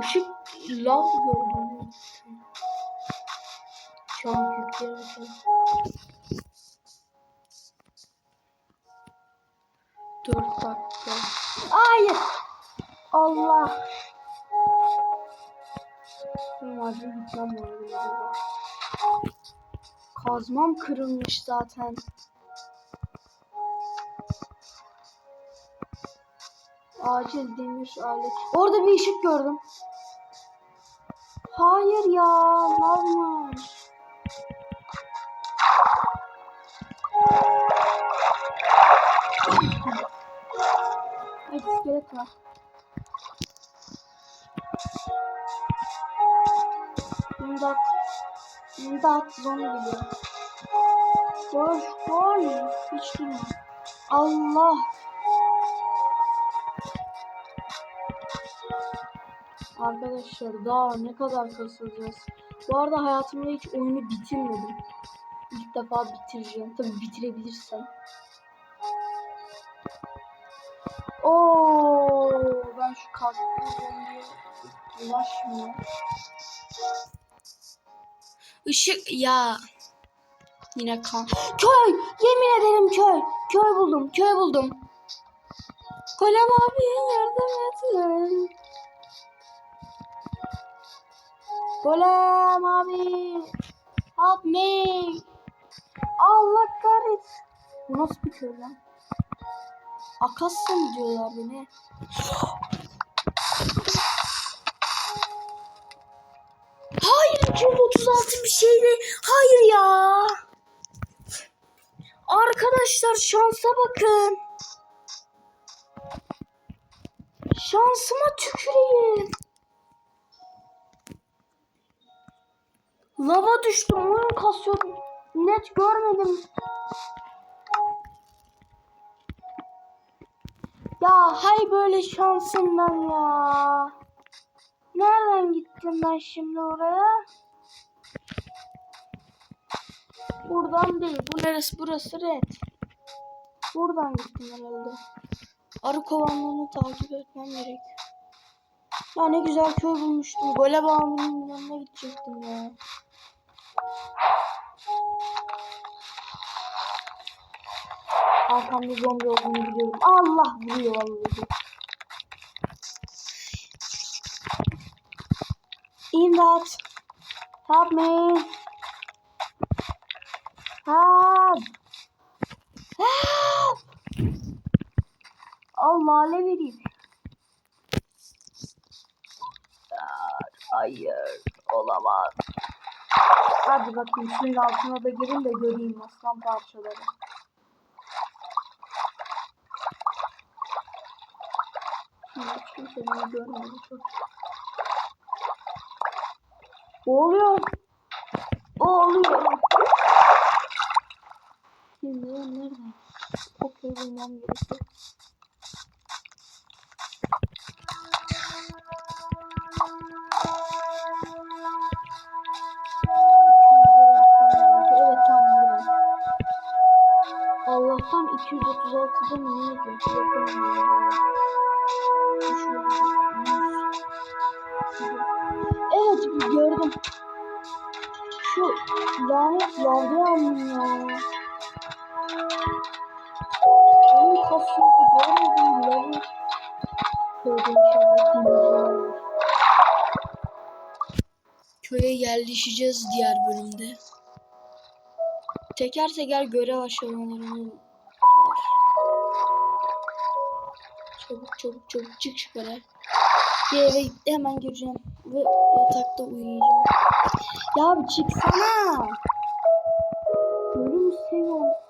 Işık lav gördüm. Çam yüklemişim. Dört dakika. Hayır. Allah. Acil gitmem lazım. Kazmam kırılmış zaten. Acil demir alet. Orada bir ışık gördüm. Hayır ya, varmış. Ay iskelet var. İmdat. İmdat zombi geliyor. Koş koş. Hiç durma. Allah. Arkadaşlar daha ne kadar kasılacağız. Bu arada hayatımda hiç oyunu bitirmedim. İlk defa bitireceğim. Tabi bitirebilirsem. Oo, ben şu kastığım zombiye ulaşmıyor. Işık ya. Yine kan. Köy! Yemin ederim köy. Köy buldum. Köy buldum. Kolem abi yardım edin. Golem abi. Help me. Allah kahretsin. Nasıl bir köy lan? Akasya mı diyorlar beni? Hayır 236 bir şeydi. Hayır ya. Arkadaşlar şansa bakın. Şansıma tüküreyim. Lava düştüm. Oyun kasıyordum. Net görmedim. Ya hay böyle şansımdan ya. Nereden gittim ben şimdi oraya? Buradan değil. Bu neresi? Burası red. Buradan gittim herhalde. Arı kovanlarını takip etmem gerek. Ya ne güzel köy bulmuştum. Golem abinin yanına gidecektim Arkamda zombi olduğunu biliyorum. Allah vuruyor vallahi. İmdat. Help me. Help. Help. Allah ne vereyim. Hayır. Olamaz. Hadi bakayım suyun altına da girin de göreyim aslan parçaları. Şimdi hiç kimse beni görmedi. Çok Oluyor. Oluyor. Şimdi nerede? Okey bulmam gerekiyor. Allah'tan 236'da mı neydi? Yapamıyorum. Evet gördüm. Şu lanet aldım ya. Oyun kasıyordu görmedim lavı. Köyde inşallah. Köye yerleşeceğiz diğer bölümde. Teker teker görev aşamalarını Çabuk çabuk çabuk çık şu kadar. Bir eve hemen gireceğim ve yatakta uyuyacağım. Ya bir çıksana. Ölüm seviyorum.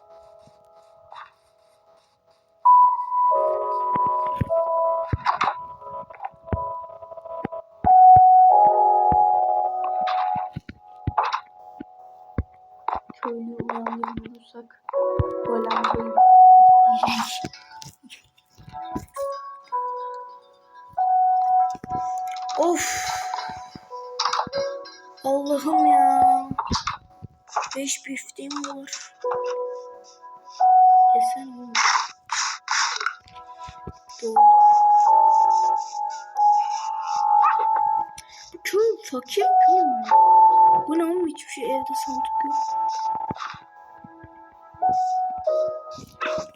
Of. Allah'ım ya. Beş bifteğim var. Yesen oğlum. Doğru. Fakir köy mü? Bu ne oğlum hiçbir şey evde sandık yok.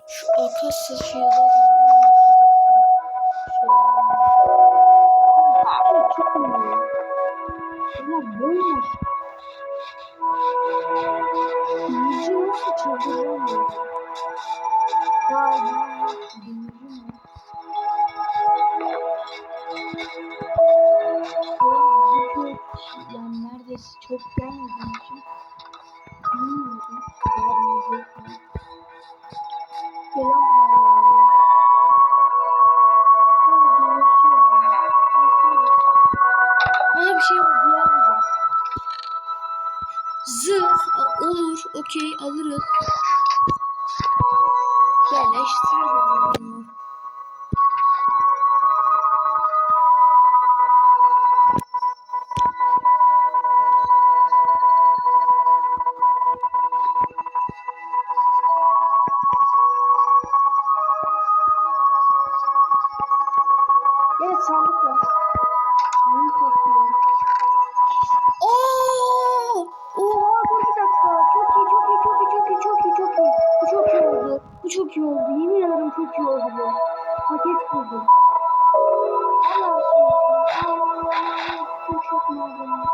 Şu akasya şey Zırh olur. Okey alırız. Yerleştirelim Thank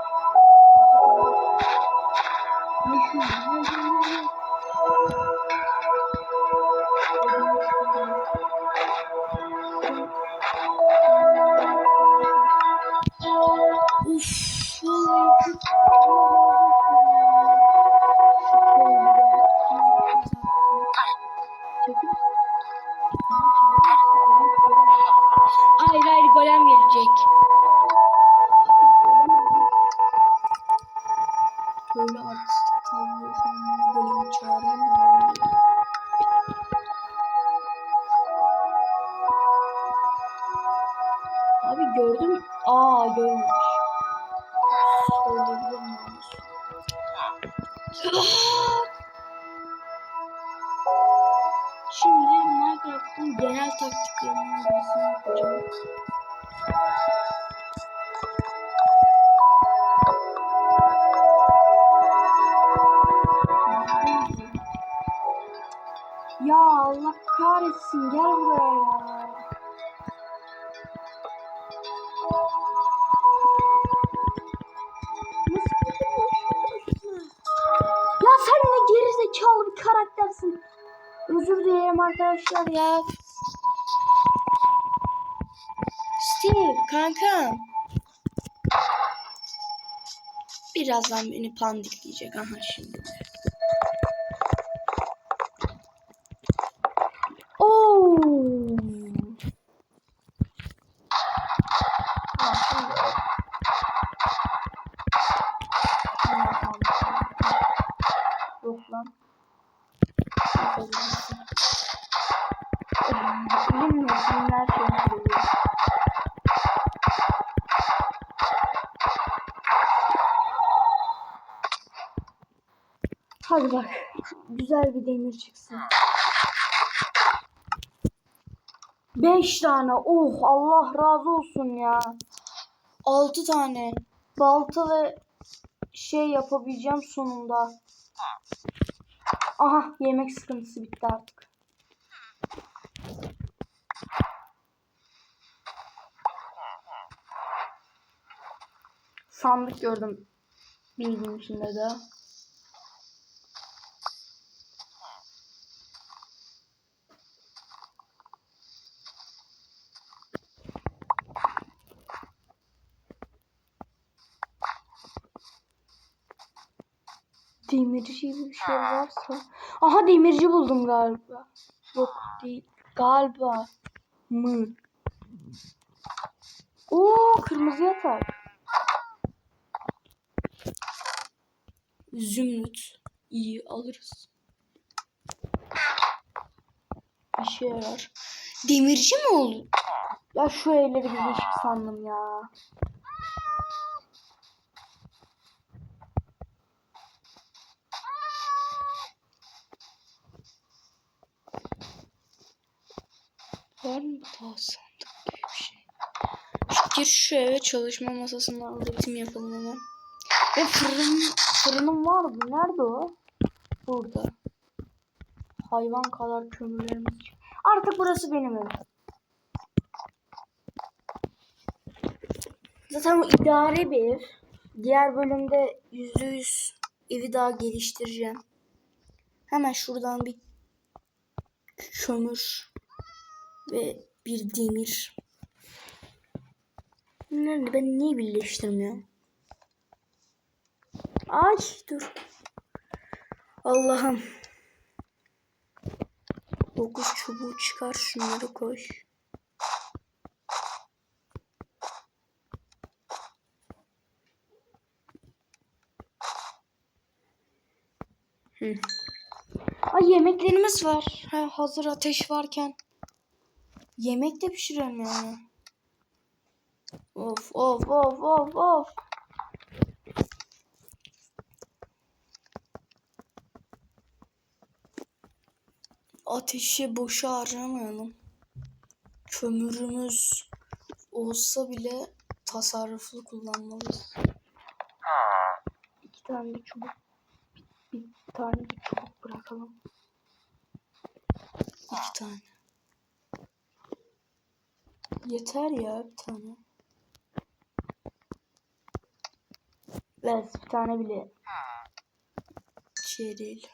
you. Görmemiş. Söyleyebilir miyim? Şimdi Minecraft'ın genel taktiklerinden birisini yapacağım. Ya Allah kahretsin gel buraya ya. Ya ne gerizekalı bir karaktersin. Özür dilerim arkadaşlar ya. Steve kankam. Birazdan beni pandikleyecek aha şimdi. Lan. Bilmiyorum kimler söylüyor. Hadi bak. Güzel bir demir çıksın. Beş tane. Oh Allah razı olsun ya. Altı tane. Balta ve şey yapabileceğim sonunda. Aha yemek sıkıntısı bitti artık. Sandık gördüm. Bildiğim içinde de. Demirci gibi bir şey varsa. Aha demirci buldum galiba. Yok değil. Galiba. Mı? Oo kırmızı yatak. Zümrüt. İyi alırız. İşe yarar. Demirci mi oldu? Ya şu evleri birleşik sandım ya. Var mı daha sandık gibi bir şey? Şu fikir şu eve çalışma masasını al üretim yapalım hemen. Ve fırın, fırınım vardı. Nerede o? Burada. Hayvan kadar kömürlerimiz. Artık burası benim evim. Zaten bu idare bir. Diğer bölümde yüzde yüz evi daha geliştireceğim. Hemen şuradan bir kömür ve bir demir. Nerede? Ben niye birleştirmiyorum? Ay dur. Allah'ım. Dokuz çubuğu çıkar şunları koy. Hı. Ay yemeklerimiz var. Ha, hazır ateş varken. Yemek de pişirelim yani. Of of of of of. Ateşi boşa harcamayalım. Kömürümüz olsa bile tasarruflu kullanmalıyız. İki tane de çubuk. Bir, bir tane de çubuk bırakalım. İki tane. Yeter ya bir tane. Evet bir tane bile şey değil.